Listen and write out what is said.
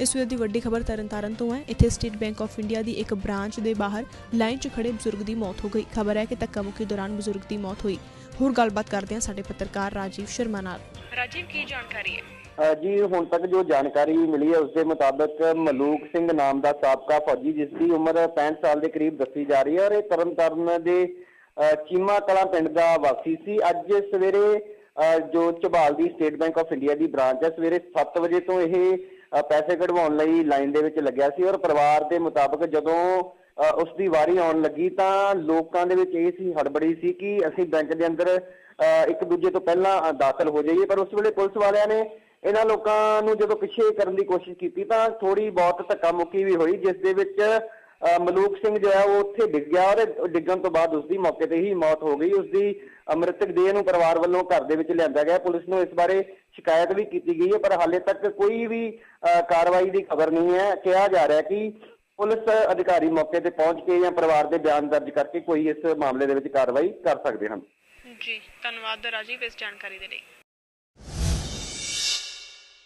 ਇਸ ਵੇਲੇ ਦੀ ਵੱਡੀ ਖਬਰ ਤਰਨਤਾਰਨ ਤੋਂ ਹੈ। ਇੱਥੇ ਸਟੇਟ ਬੈਂਕ ਆਫ ਇੰਡੀਆ ਦੀ ਇੱਕ ਬ੍ਰਾਂਚ ਦੇ ਬਾਹਰ ਲਾਈਨ 'ਚ ਖੜੇ ਬਜ਼ੁਰਗ ਦੀ ਮੌਤ ਹੋ ਗਈ। ਖਬਰ ਹੈ ਕਿ ਧੱਕਾ ਮੁੱਕੀ ਦੌਰਾਨ ਬਜ਼ੁਰਗ ਦੀ ਮੌਤ ਹੋਈ। ਹੋਰ ਗੱਲਬਾਤ ਕਰਦੇ ਹਾਂ ਸਾਡੇ ਪੱਤਰਕਾਰ ਰਾਜੀਵ ਸ਼ਰਮਾ ਨਾਲ। ਰਾਜੀਵ ਕੀ ਜਾਣਕਾਰੀ ਹੈ? ਜੀ ਹੁਣ ਤੱਕ ਜੋ ਜਾਣਕਾਰੀ ਮਿਲੀ ਹੈ ਉਸ ਦੇ ਮੁਤਾਬਕ ਮਲੂਕ ਸਿੰਘ ਨਾਮ ਦਾ ਸਾਬਕਾ ਫੌਜੀ ਜਿਸ ਦੀ ਉਮਰ 65 ਸਾਲ ਦੇ ਕਰੀਬ ਦੱਸੀ ਜਾ ਰਹੀ ਹੈ ਔਰ ਇਹ ਤਰਨਤਾਰਨ ਦੇ ਚੀਮਾ ਕਲਾਂ ਪਿੰਡ ਦਾ ਵਾਸੀ ਸੀ। ਅੱਜ ਸਵੇਰੇ ਜੋ ਝਬਾਲ ਦੀ ਸਟੇਟ ਬੈਂਕ ਆਫ ਇੰਡੀਆ ਦੀ ਬ੍ਰਾਂਚ ਹੈ ਸਵੇਰੇ 7 ਵਜੇ ਤੋਂ ਇਹ ਪੈਸੇ ਕਢਵਾਉਣ ਲਈ ਲਾਈਨ ਦੇ ਵਿੱਚ ਲੱਗਿਆ ਸੀ ਔਰ ਪਰਿਵਾਰ ਦੇ ਮੁਤਾਬਕ ਜਦੋਂ ਉਸ ਦੀ ਵਾਰੀ ਆਉਣ ਲੱਗੀ ਤਾਂ ਲੋਕਾਂ ਦੇ ਵਿੱਚ ਇਹ ਸੀ ਹੜਬੜੀ ਸੀ ਕਿ ਅਸੀਂ ਬੈਂਕ ਦੇ ਅੰਦਰ ਇੱਕ ਦੂਜੇ ਤੋਂ ਪਹਿਲਾਂ ਦਾਖਲ ਹੋ ਜਾਈਏ। ਪਰ ਉਸ ਵੇਲੇ ਪੁਲਿਸ ਵਾਲਿਆਂ ਨੇ ਇਹਨਾਂ ਲੋਕਾਂ ਨੂੰ ਜਦੋਂ ਪਿੱਛੇ ਕਰਨ ਦੀ ਕੋਸ਼ਿਸ਼ ਕੀਤੀ ਤਾਂ ਥੋੜੀ ਬਹੁਤ ਧੱਕਾ ਮੁੱਕੀ ਵੀ ਹੋਈ ਜਿਸ ਦੇ ਵਿੱਚ ਅ, ਮਲੂਕ ਸਿੰਘ ਜੋ ਹੈ ਉਹ ਉੱਥੇ ਡਿੱਗ ਗਿਆ ਔਰ ਡਿੱਗਣ ਤੋਂ ਬਾਅਦ ਉਸ ਦੀ ਮੌਕੇ ਤੇ ਹੀ ਮੌਤ ਹੋ ਗਈ। ਉਸ ਦੀ ਮ੍ਰਿਤਕ ਦੇਹ ਨੂੰ ਪਰਿਵਾਰ ਵੱਲੋਂ ਘਰ ਦੇ ਵਿੱਚ ਲਿਆਂਦਾ ਗਿਆ। ਪੁਲਿਸ ਨੂੰ ਇਸ ਬਾਰੇ ਸ਼ਿਕਾਇਤ ਵੀ ਕੀਤੀ ਗਈ ਹੈ, ਪਰ ਹਾਲੇ ਤੱਕ ਕੋਈ ਵੀ ਕਾਰਵਾਈ ਦੀ ਖਬਰ ਨਹੀਂ ਹੈ। ਕਿਹਾ ਜਾ ਰਿਹਾ ਕਿ ਪੁਲਿਸ ਅਧਿਕਾਰੀ ਮੌਕੇ ਤੇ ਪਹੁੰਚ ਕੇ ਜਾਂ ਪਰਿਵਾਰ ਦੇ ਬਿਆਨ ਦਰਜ ਕਰਕੇ ਕੋਈ ਇਸ ਮਾਮਲੇ ਦੇ ਵਿੱਚ ਕਾਰਵਾਈ ਕਰ ਸਕਦੇ ਹਨ। ਜੀ, ਧੰਨਵਾਦ ਰਾਜੀਵ ਇਸ ਜਾਣਕਾਰੀ ਦੇ ਲਈ।